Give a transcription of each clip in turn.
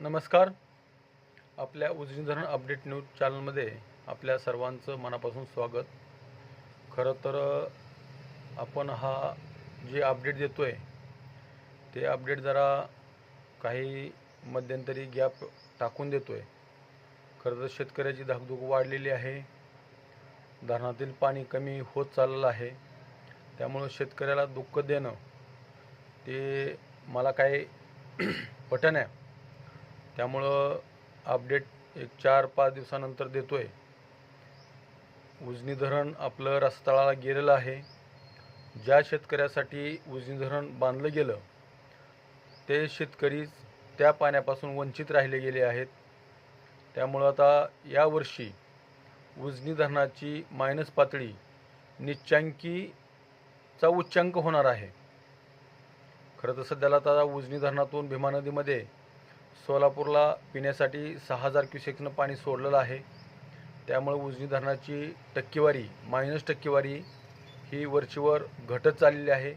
नमस्कार. आपल्या उजनी धरण अपडेट न्यूज चॅनलमध्ये आपल्या सर्वांचं मनापासून स्वागत. खरं तर आपण हा जे अपडेट देतो आहे ते अपडेट जरा काही मध्यंतरी गॅप टाकून देतो आहे खरं तर शेतकऱ्याची धाकधूक वाढलेली आहे. धरणातील पाणी कमी होत चाललेलं आहे. त्यामुळं शेतकऱ्याला दुःख देणं ते मला काही पटन आहे त्यामुळं अपडेट एक चार पाच दिवसानंतर देतो आहे उजनी धरण आपलं रस्ताळाला गेलेलं आहे. ज्या शेतकऱ्यासाठी उजनी धरण बांधलं गेलं ते शेतकरी त्या पाण्यापासून वंचित राहिले गेले आहेत. त्यामुळं आता यावर्षी उजनी धरणाची मायनस पातळी निच्चांकीचा उच्चांक होणार आहे. खरं तर सध्याला आता उजनी धरणातून भीमा नदीमध्ये सोलापूरला पिण्यासाठी सहा हजार क्युसेक्सनं पाणी सोडलेलं आहे. त्यामुळे उजनी धरणाची टक्केवारी मायनस टक्केवारी ही वरचीवर घटत चाललेली आहे.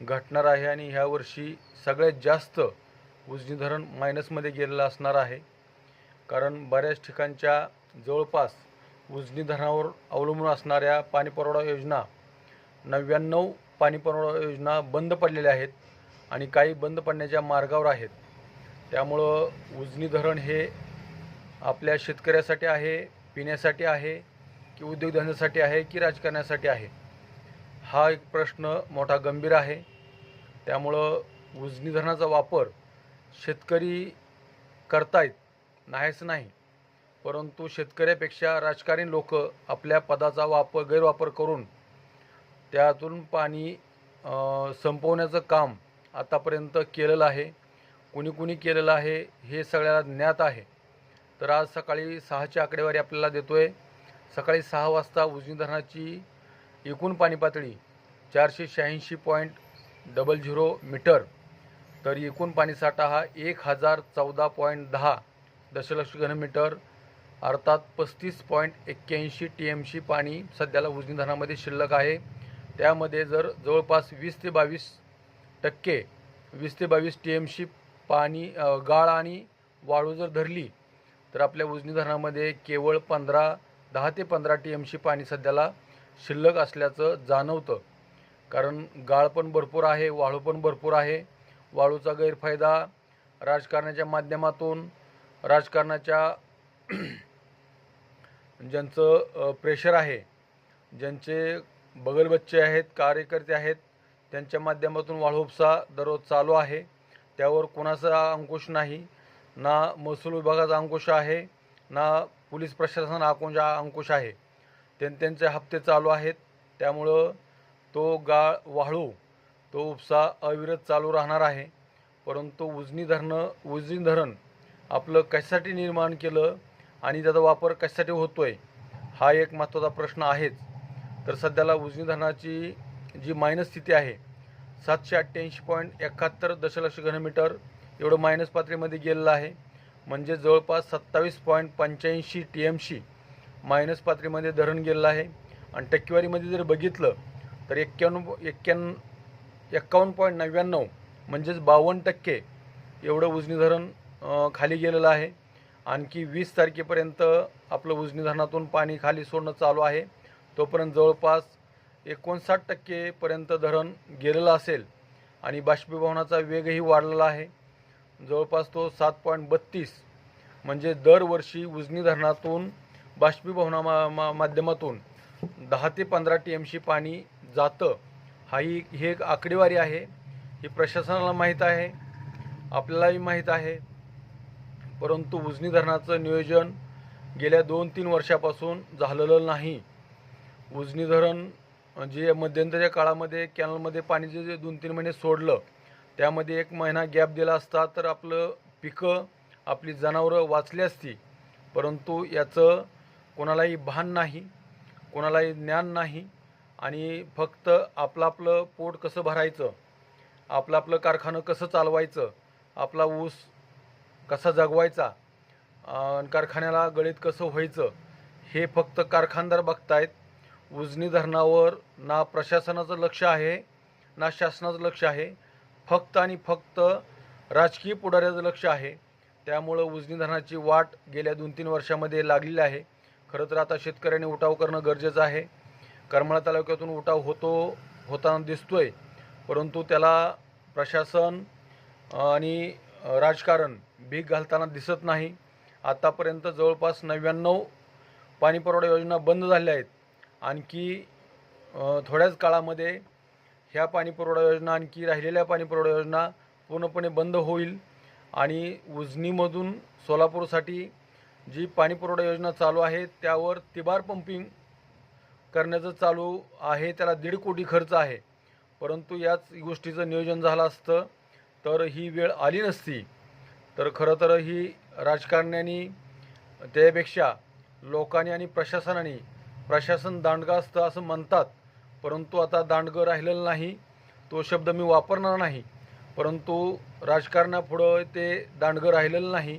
घटणार आहे आणि ह्या वर्षी सगळ्यात जास्त उजनी धरण मायनसमध्ये गेलेलं असणार आहे. कारण बऱ्याच ठिकाणच्या जवळपास उजनी धरणावर अवलंबून असणाऱ्या पाणीपुरवठा योजना नव्याण्णव पाणीपुरवठा योजना बंद पडलेल्या आहेत आणि काही बंद पडण्याच्या मार्गावर आहेत. त्यामुळं उजनी धरण हे आपल्या शेतकऱ्यासाठी आहे पिण्यासाठी आहे की उद्योगधंद्यासाठी आहे की राजकारणासाठी आहे हा एक प्रश्न मोठा गंभीर आहे. त्यामुळं उजनी धरणाचा वापर शेतकरी करतायत नाहीच नाही परंतु शेतकऱ्यापेक्षा राजकारणी लोक आपल्या पदाचा वापर गैरवापर करून त्यातून पाणी संपवण्याचं काम आतापर्यंत केलेलं आहे. कुणी कुणी केलेलं आहे हे सगळ्याला ज्ञात आहे. तर आज सकाळी सहाची आकडेवारी आपल्याला देतो आहे सकाळी सहा वाजता उजनी धरणाची एकूण पाणी पातळी चारशे शहाऐंशी पॉईंट डबल झिरो मीटर. तर एकूण पाणीसाठा हा एक हजार चौदा पॉईंट दहा दशलक्ष घनमीटर अर्थात पस्तीस पॉईंट एक्क्याऐंशी टी एम सी पाणी सध्याला उजनी धरणामध्ये शिल्लक आहे. त्यामध्ये जर जवळपास वीस ते बावीस टक्के वीस ते बावीस टी एम सी पाणी गाळ आणि वाळू जर धरली तर आपल्या उजनी धरणामध्ये केवळ पंधरा दहा ते पंधरा टी एम सी पाणी सध्याला शिल्लक असल्याचं जाणवतं. कारण गाळ पण भरपूर आहे वाळू पण भरपूर आहे. वाळूचा गैरफायदा राजकारणाच्या माध्यमातून राजकारणाच्या ज्यांचं प्रेशर आहे ज्यांचे बगलबच्चे आहेत कार्यकर्ते आहेत त्यांच्या माध्यमातून वाळूपसा दररोज चालू आहे. त्यावर कोणाचा अंकुश नाही ना महसूल विभागाचा अंकुश आहे ना पोलीस प्रशासन अंकुश अंकुश आहे. त्यांचे हप्ते चालू आहेत. त्यामुळं तो गाळ वाळू तो उपसा अविरत चालू राहणार आहे. परंतु उजनी धरणं उजनी धरण आपलं कशासाठी निर्माण केलं आणि त्याचा वापर कशासाठी होतो आहे हा एक महत्त्वाचा प्रश्न आहेच. तर सध्याला उजनी धरणाची जी मायनस स्थिती आहे सातशे अठ्ठ्याऐंशी पॉईंट एकाहत्तर दशलक्ष घनमीटर एवढं मायनस पातळीमध्ये गेलेलं आहे. म्हणजे जवळपास सत्तावीस पॉईंट पंच्याऐंशी टी एम सी मायनस पातळीमध्ये धरण गेलेलं आहे. आणि टक्केवारीमध्ये जर बघितलं तर एक्क्याण्णव एक्क्याण्णव एक्कावन्न पॉईंट नव्याण्णव म्हणजेच बावन्न टक्के एवढं उजनी धरण खाली गेलेलं आहे. आणखी वीस तारखेपर्यंत आपलं उजनी धरणातून पाणी खाली सोडणं चालू आहे. तोपर्यंत जवळपास एकोणसाठ टक्केपर्यंत धरण गेलेलं असेल आणि बाष्पीभवनाचा वेगही वाढलेला आहे. जवळपास तो सात पॉईंट बत्तीस म्हणजे दरवर्षी उजनी धरणातून बाष्पीभवना मा मा माध्यमातून दहा ते पंधरा टी एम सी पाणी जातं. हाही ही एक आकडेवारी आहे. ही प्रशासनाला माहीत आहे. आपल्यालाही माहीत आहे. परंतु उजनी धरणाचं नियोजन गेल्या दोन तीन वर्षापासून झालेलं नाही. उजनी धरण म्हणजे जे मध्यंतरीच्या काळामध्ये कॅनलमध्ये पाणी जे दोन तीन महिने सोडलं त्यामध्ये एक महिना गॅप दिला असता तर आपलं पिकं आपली जनावरं वाचली असती. परंतु याचं कोणालाही भान नाही कोणालाही ज्ञान नाही आणि फक्त आपलं आपलं पोट कसं भरायचं आपलं आपलं कारखानं कसं चालवायचं आपला ऊस कसा जगवायचा कारखान्याला गळीत कसं व्हायचं हे फक्त कारखानदार बघतायत. उजनी धरणावर ना प्रशासनाचं लक्ष आहे ना शासनाचं लक्ष आहे. फक्त आणि फक्त राजकीय पुढाऱ्याचं लक्ष आहे. त्यामुळं उजनी धरणाची वाट गेल्या दोन तीन वर्षामध्ये लागलेली आहे. खरं तर आता शेतकऱ्यांनी उठाव करणं गरजेचं आहे. करमाळा तालुक्यातून उठाव होतो होताना दिसतोय. परंतु त्याला प्रशासन आणि राजकारण भीक घालताना दिसत नाही. आतापर्यंत जवळपास नव्याण्णव पाणीपुरवठा योजना बंद झाल्या आहेत. आणखी थोड्याच काळामध्ये ह्या पाणीपुरवठा योजना आणखी राहिलेल्या पाणीपुरवठा योजना पूर्णपणे बंद होईल आणि उजनीमधून सोलापूरसाठी जी पाणीपुरवठा योजना चालू आहे त्यावर तिबार पंपिंग करण्याचं चालू आहे त्याला दीड कोटी खर्च आहे. परंतु याच गोष्टीचं नियोजन झालं असतं तर ही वेळ आली नसती. तर खरं तर ही राजकारण्यांनी त्यापेक्षा लोकांनी आणि प्रशासनाने प्रशासन दांडगा असतं असं म्हणतात परंतु आता दांडगं राहिलेलं नाही. तो शब्द मी वापरणार नाही. परंतु राजकारणापुढं ते दांडगं राहिलेलं नाही.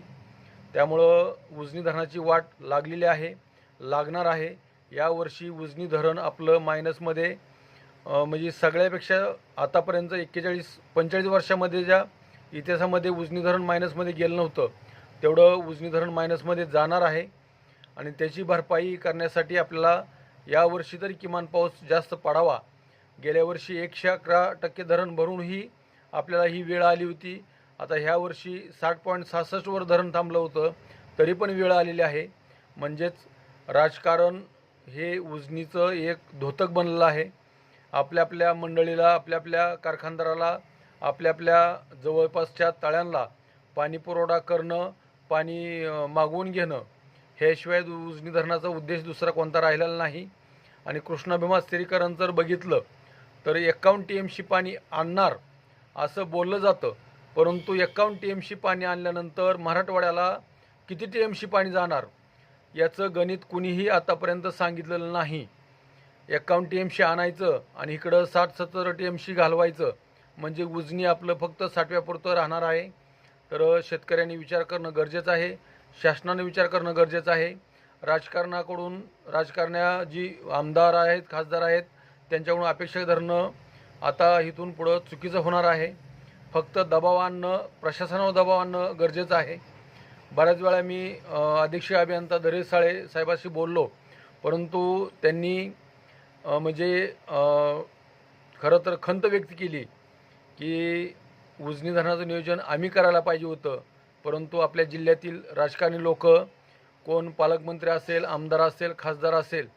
त्यामुळं उजनी धरणाची वाट लागलेली आहे लागणार आहे. यावर्षी उजनी धरण आपलं मायनसमध्ये म्हणजे सगळ्यापेक्षा आतापर्यंत एक्केचाळीस पंचेचाळीस वर्षामध्ये ज्या इतिहासामध्ये उजनी धरण मायनसमध्ये गेलं नव्हतं तेवढं उजनी धरण मायनसमध्ये जाणार आहे. आणि त्याची भरपाई करण्यासाठी आपल्याला यावर्षी तरी किमान पाऊस जास्त पडावा. गेल्या वर्षी एकशे अकरा टक्के धरण भरूनही आपल्याला ही वेळ आली होती. आता ह्या वर्षी साठ पॉईंट सहासष्टवर धरण थांबलं होतं तरी पण वेळ आलेली आहे. म्हणजेच राजकारण हे उजनीचं एक धोतक बनलेलं आहे. आपल्या आपल्या मंडळीला आपल्या आपल्या कारखानदाराला आपल्या आपल्या जवळपासच्या तळ्यांना पाणी पुरवठा करणं पाणी मागवून घेणं ह्याशिवाय उजनी धरणाचा उद्देश दुसरा कोणता राहिलेला नाही. आणि कृष्णाभिमा स्थिरीकरण जर बघितलं तर एकावन्न टी एम सी पाणी आणणार असं बोललं जातं. परंतु एकावन्न टी एम सी पाणी आणल्यानंतर मराठवाड्याला किती टी एम सी पाणी जाणार याचं गणित कुणीही आतापर्यंत सांगितलेलं नाही. एकावन्न टी एम सी आणायचं आणि इकडं साठ सत्तर टी एम सी घालवायचं म्हणजे उजनी आपलं फक्त साठव्यापुरतं राहणार आहे. तर शेतकऱ्यांनी विचार करणं गरजेचं आहे. शासनाने विचार करणं गरजेचं आहे. राजकारणाकडून राजकारण्या जी आमदार आहेत खासदार आहेत त्यांच्याकडून अपेक्षा धरणं आता इथून पुढं चुकीचं होणार आहे. फक्त दबाव आणणं प्रशासनावर दबाव आणणं गरजेचं आहे. बऱ्याच वेळा मी अधीक्षक अभियंता दरेश साळे साहेबाशी बोललो परंतु त्यांनी म्हणजे खरं तर खंत व्यक्त केली की उजनी धरणाचं नियोजन आम्ही करायला पाहिजे होतं. परंतु आपल्या जिल्ह्यातील राजकारणी लोक कोण पालकमंत्री असेल आमदार असेल खासदार असेल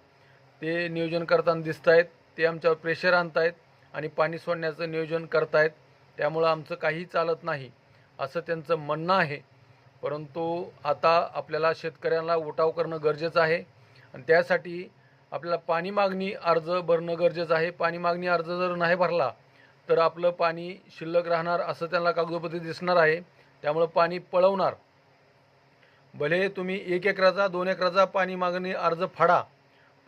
ते नियोजन करताना दिसत आहेत ते आमच्यावर प्रेशर आणत आहेत आणि पाणी सोडण्याचं नियोजन करतायत. त्यामुळं आमचं काही चालत नाही असं त्यांचं म्हणणं आहे. परंतु आता आपल्याला शेतकऱ्यांना उठाव करणं गरजेचं आहे आणि त्यासाठी आपल्याला पाणी मागणी अर्ज भरणं गरजेचं आहे. पाणी मागणी अर्ज जर नाही भरला तर आपलं पाणी शिल्लक राहणार असं त्यांना कागदोपत्री दिसणार आहे. त्यामुळं पाणी पळवणार. भले तुम्ही एक एकराचा दोन एकराचा पाणी मागणी अर्ज फाडा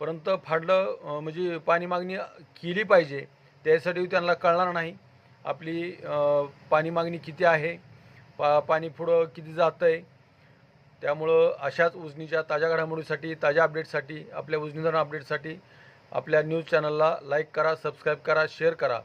परंतु फाडलं म्हणजे पाणी मागणी केली पाहिजे त्यासाठी त्यांना कळणार नाही. आपली पाणी मागणी किती आहे पा पाणी पुढं किती जातं आहे त्यामुळं अशाच उजनीच्या ताज्या घडामोडीसाठी ताज्या अपडेटसाठी आपल्या उजनीधरण अपडेटसाठी आपल्या न्यूज चॅनलला लाईक करा सबस्क्राईब करा शेअर करा.